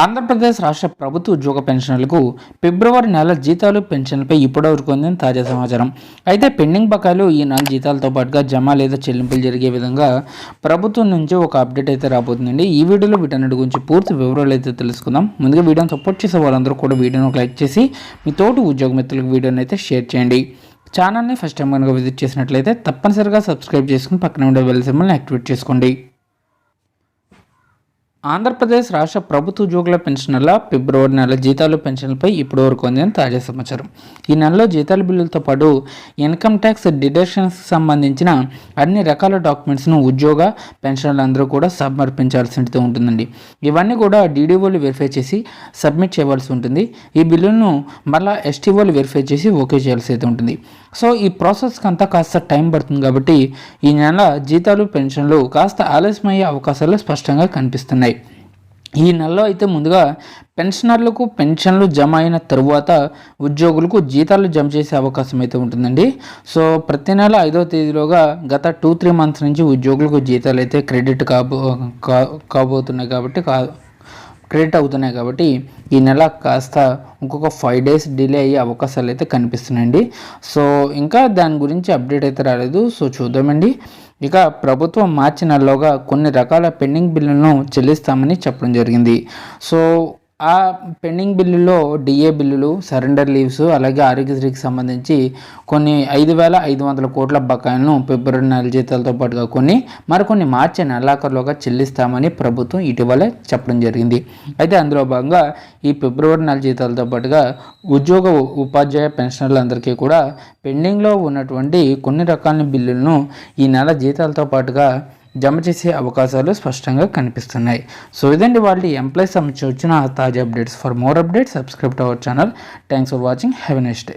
ఆంధ్రప్రదేశ్ రాష్ట్ర ప్రభుత్వ ఉద్యోగ పెన్షన్లకు ఫిబ్రవరి నెల జీతాలు పెన్షన్లపై ఇప్పటివరకు అందిన తాజా సమాచారం. అయితే పెండింగ్ బకాయిలు ఈ నెల జీతాలతో పాటుగా జమ లేదా చెల్లింపులు జరిగే విధంగా ప్రభుత్వం నుంచి ఒక అప్డేట్ అయితే రాబోతుందండి. ఈ వీడియోలో వీటన్నిటి గురించి పూర్తి వివరాలు అయితే తెలుసుకుందాం. ముందుగా వీడియోని సపోర్ట్ చేసే వాళ్ళందరూ కూడా వీడియోని లైక్ చేసి మీ తోటి ఉద్యోగ మిత్రులకు వీడియోని అయితే షేర్ చేయండి. ఛానల్ని ఫస్ట్ టైం కనుక విజిట్ చేసినట్లయితే తప్పనిసరిగా సబ్స్క్రైబ్ చేసుకుని పక్కన ఉండే బెల్ సింబల్ని యాక్టివేట్ చేసుకోండి. ఆంధ్రప్రదేశ్ రాష్ట్ర ప్రభుత్వ ఉద్యోగుల పెన్షన్ల ఫిబ్రవరి నెల జీతాలు పెన్షన్లపై ఇప్పటి వరకు అందిన తాజా సమాచారం. ఈ నెలలో జీతాల బిల్లులతో పాటు ఇన్కమ్ ట్యాక్స్ డిడక్షన్స్ సంబంధించిన అన్ని రకాల డాక్యుమెంట్స్ను ఉద్యోగ పెన్షన్లు అందరూ కూడా సమర్పించాల్సి ఉంటుందండి. ఇవన్నీ కూడా డీడీఓలు వెరిఫై చేసి సబ్మిట్ చేయవలసి ఉంటుంది. ఈ బిల్లులను మళ్ళీ ఎస్టీఓలు వెరిఫై చేసి ఓకే చేయాల్సి అయితే ఉంటుంది. సో ఈ ప్రాసెస్కి అంతా కాస్త టైం పడుతుంది కాబట్టి ఈ నెల జీతాలు పెన్షన్లు కాస్త ఆలస్యమయ్యే అవకాశాలు స్పష్టంగా కనిపిస్తున్నాయి. ఈ నెలలో అయితే ముందుగా పెన్షనర్లకు పెన్షన్లు జమ అయిన తరువాత ఉద్యోగులకు జీతాలు జమ చేసే అవకాశం అయితే ఉంటుందండి. సో ప్రతి నెల ఐదో తేదీలోగా గత టూ త్రీ మంత్స్ నుంచి ఉద్యోగులకు జీతాలు అయితే క్రెడిట్ కాబో కాబోతున్నాయి కాబట్టి క్రియేట్ క్రెడిట్ అవుతున్నాయి కాబట్టి ఈ నెల కాస్త ఇంకొక ఫైవ్ డేస్ డిలే అయ్యే అవకాశాలు అయితే కనిపిస్తున్నాయండి. సో ఇంకా దాని గురించి అప్డేట్ అయితే రాలేదు. సో చూద్దామండి. ఇక ప్రభుత్వం మార్చి నెలలోగా కొన్ని రకాల పెండింగ్ బిల్లులను చెల్లిస్తామని చెప్పడం జరిగింది. సో ఆ పెండింగ్ బిల్లులో డిఏ బిల్లులు సరెండర్ లీవ్స్ అలాగే ఆరోగ్యశ్రీకి సంబంధించి కొన్ని ఐదు వేల ఐదు వందల కోట్ల బకాయిలను ఫిబ్రవరి నెల జీతాలతో పాటుగా కొన్ని మరికొన్ని మార్చి నెలాఖరులోగా చెల్లిస్తామని ప్రభుత్వం ఇటీవలే చెప్పడం జరిగింది. అయితే అందులో భాగంగా ఈ ఫిబ్రవరి నెల జీతాలతో పాటుగా ఉద్యోగ ఉపాధ్యాయ పెన్షనర్లందరికీ కూడా పెండింగ్లో ఉన్నటువంటి కొన్ని రకాల బిల్లులను ఈ నెల జీతాలతో పాటుగా జమ చేసే అవకాశాలు స్పష్టంగా కనిపిస్తున్నాయి. సో ఇదండి వాళ్ళు ఎంప్లాయీస్ సంబంధించి వచ్చిన తాజా updates. For more updates subscribe to our channel thanks for watching have next day